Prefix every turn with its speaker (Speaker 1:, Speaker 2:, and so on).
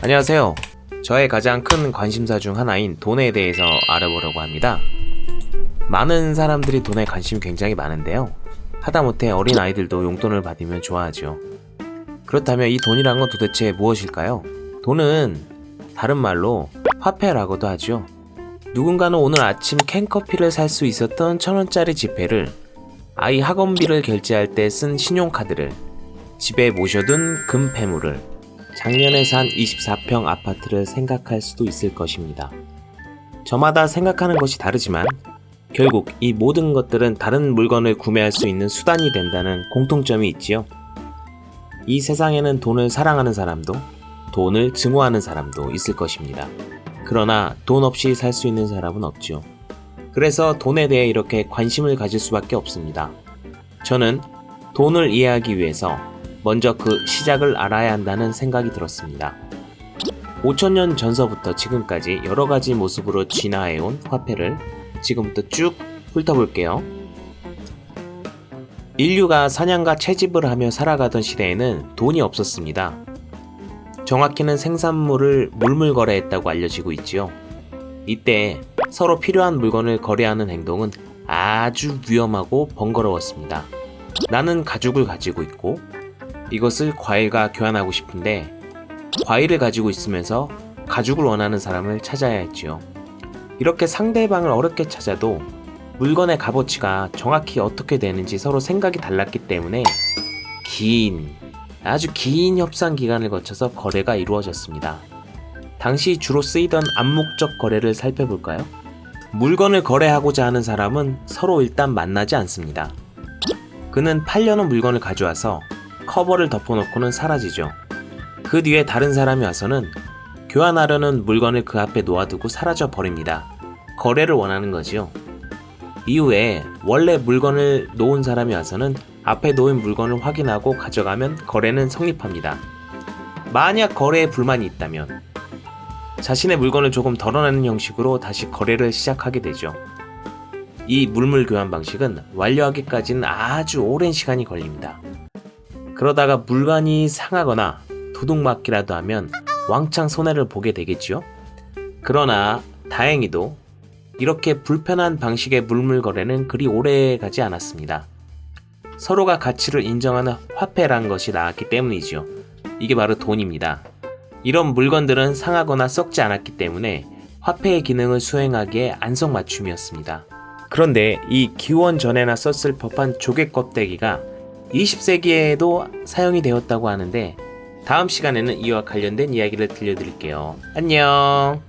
Speaker 1: 안녕하세요. 저의 가장 큰 관심사 중 하나인 돈에 대해서 알아보려고 합니다. 많은 사람들이 돈에 관심이 굉장히 많은데요. 하다못해 어린 아이들도 용돈을 받으면 좋아하죠. 그렇다면 이 돈이란 건 도대체 무엇일까요? 돈은 다른 말로 화폐라고도 하죠. 누군가는 오늘 아침 캔커피를 살 수 있었던 천 원짜리 지폐를 아이 학원비를 결제할 때 쓴 신용카드를 집에 모셔둔 금폐물을 작년에 산 24평 아파트를 생각할 수도 있을 것입니다. 저마다 생각하는 것이 다르지만 결국 이 모든 것들은 다른 물건을 구매할 수 있는 수단이 된다는 공통점이 있지요. 이 세상에는 돈을 사랑하는 사람도 돈을 증오하는 사람도 있을 것입니다. 그러나 돈 없이 살 수 있는 사람은 없지요. 그래서 돈에 대해 이렇게 관심을 가질 수밖에 없습니다. 저는 돈을 이해하기 위해서 먼저 그 시작을 알아야 한다는 생각이 들었습니다. 5천년 전서부터 지금까지 여러 가지 모습으로 진화해온 화폐를 지금부터 쭉 훑어볼게요. 인류가 사냥과 채집을 하며 살아가던 시대에는 돈이 없었습니다. 정확히는 생산물을 물물 거래했다고 알려지고 있지요. 이때 서로 필요한 물건을 거래하는 행동은 아주 위험하고 번거로웠습니다. 나는 가죽을 가지고 있고 이것을 과일과 교환하고 싶은데 과일을 가지고 있으면서 가죽을 원하는 사람을 찾아야 했지요. 이렇게 상대방을 어렵게 찾아도 물건의 값어치가 정확히 어떻게 되는지 서로 생각이 달랐기 때문에 긴, 아주 긴 협상 기간을 거쳐서 거래가 이루어졌습니다. 당시 주로 쓰이던 암묵적 거래를 살펴볼까요? 물건을 거래하고자 하는 사람은 서로 일단 만나지 않습니다. 그는 팔려는 물건을 가져와서 커버를 덮어놓고는 사라지죠. 그 뒤에 다른 사람이 와서는 교환하려는 물건을 그 앞에 놓아두고 사라져 버립니다. 거래를 원하는 거지요. 이후에 원래 물건을 놓은 사람이 와서는 앞에 놓인 물건을 확인하고 가져가면 거래는 성립합니다. 만약 거래에 불만이 있다면 자신의 물건을 조금 덜어내는 형식으로 다시 거래를 시작하게 되죠. 이 물물 교환 방식은 완료하기까지는 아주 오랜 시간이 걸립니다. 그러다가 물건이 상하거나 도둑맞기라도 하면 왕창 손해를 보게 되겠지요. 그러나 다행히도 이렇게 불편한 방식의 물물 거래는 그리 오래 가지 않았습니다. 서로가 가치를 인정하는 화폐란 것이 나왔기 때문이지요. 이게 바로 돈입니다. 이런 물건들은 상하거나 썩지 않았기 때문에 화폐의 기능을 수행하기에 안성맞춤이었습니다. 그런데 이 기원 전에나 썼을 법한 조개 껍데기가 20세기에도 사용이 되었다고 하는데 다음 시간에는 이와 관련된 이야기를 들려드릴게요. 안녕!